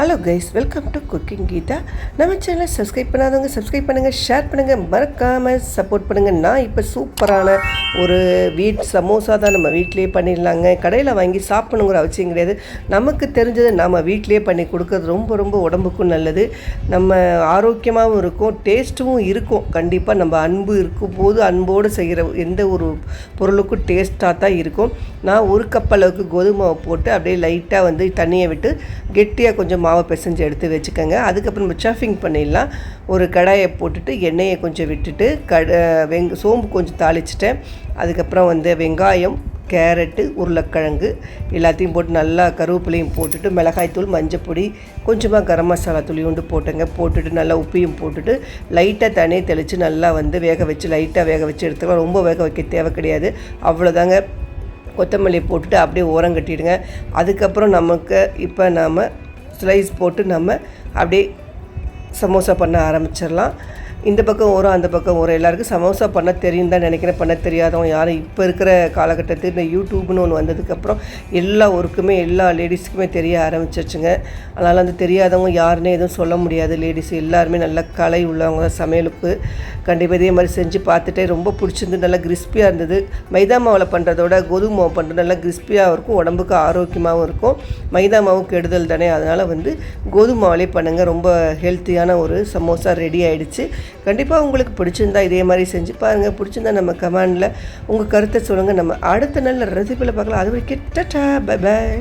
Hello guys welcome to cooking Geetha நம்ம சேனலை subscribe பண்ணாதவங்க சப்ஸ்கிரைப் பண்ணுங்கள் ஷேர் பண்ணுங்கள் மறக்காமல் சப்போர்ட் பண்ணுங்கள் நான் இப்போ சூப்பரான ஒரு வீட் சமோசா தான் நம்ம வீட்டிலே பண்ணிடலாங்க. கடையில் வாங்கி சாப்பிடணுங்கிற அவசியம் கிடையாது. நமக்கு தெரிஞ்சதை நம்ம வீட்டிலேயே பண்ணி கொடுக்கறது ரொம்ப ரொம்ப உடம்புக்கும் நல்லது. நம்ம ஆரோக்கியமாகவும் இருக்கும் டேஸ்ட்டும் இருக்கும். கண்டிப்பாக நம்ம அன்பு இருக்கும் போது அன்போடு செய்கிற எந்த ஒரு பொருளுக்கும் டேஸ்ட்டாக தான் இருக்கும். நான் ஒரு கப் அளவுக்கு கோதுமை போட்டு அப்படியே லைட்டாக வந்து தண்ணியை விட்டு கெட்டியாக கொஞ்சம் மாவை பிசைஞ்சு எடுத்து வச்சுக்கோங்க. அதுக்கப்புறம் நம்ம சஃபிங் பண்ணிடலாம். ஒரு கடாயை போட்டுட்டு எண்ணெயை கொஞ்சம் விட்டுட்டு கட வெங் சோம்பு கொஞ்சம் தாளிச்சிட்டேன். அதுக்கப்புறம் வந்து வெங்காயம் கேரட்டு உருளைக்கிழங்கு எல்லாத்தையும் போட்டு நல்லா கருவேப்பிலையும் போட்டுட்டு மிளகாய்த்தூள் மஞ்சப்பொடி கொஞ்சமாக கரம் மசாலா துளியுண்டு போட்டுங்க. போட்டுட்டு நல்லா உப்பையும் போட்டுட்டு லைட்டாக தண்ணியை தெளித்து நல்லா வந்து வேக வச்சு லைட்டாக வேக வச்சு எடுத்துக்கலாம் ரொம்ப வேக வைக்க தேவை கிடையாது. அவ்வளோதாங்க. கொத்தமல்லி போட்டுட்டு அப்படியே ஓரம் கட்டிடுங்க. அதுக்கப்புறம் நமக்கு இப்போ நாம் ஸ்லைஸ் போட்டு நம்ம அப்படியே சமோசா பண்ண ஆரம்பிச்சிடலாம். இந்த பக்கம் ஓரம் அந்த பக்கம் ஓரம். எல்லாருக்கும் சமோசா பண்ண தெரியும் தான் நினைக்கிறேன். பண்ண தெரியாதவங்க யாரும் இப்போ இருக்கிற காலகட்டத்தில் இந்த யூடியூப்னு ஒன்று வந்ததுக்கப்புறம் எல்லா ஒர்க்குமே எல்லா லேடிஸுக்குமே தெரிய ஆரம்பிச்சிருச்சுங்க. அதனால் அந்த தெரியாதவங்க யாருன்னே எதுவும் சொல்ல முடியாது. லேடிஸ் எல்லாருமே நல்ல கலை உள்ளவங்க தான் சமையலுக்கு. கண்டிப்பாக இதே மாதிரி செஞ்சு பார்த்துட்டே ரொம்ப பிடிச்சிருந்து நல்லா கிறிஸ்பியாக இருந்தது. மைதா மாவில் பண்ணுறதோட கோதுமை மாவு பண்ணுறது நல்லா கிறிஸ்பியாக இருக்கும். உடம்புக்கு ஆரோக்கியமாகவும் இருக்கும். மைதா மாவு கெடுதல் தானே. அதனால் வந்து கோதுமை மாவிலே பண்ணுங்கள் ரொம்ப ஹெல்த்தியான ஒரு சமோசா ரெடி ஆகிடுச்சு கண்டிப்பாக உங்களுக்கு பிடிச்சிருந்தா இதே மாதிரி செஞ்சு பாருங்கள் பிடிச்சிருந்தா நம்ம கமெண்டில் உங்கள் கருத்தை சொல்லுங்கள் நம்ம அடுத்த நல்ல ரெசிபியில் பார்க்கலாம். அது வரைக்கும் டட்டா பை பாய்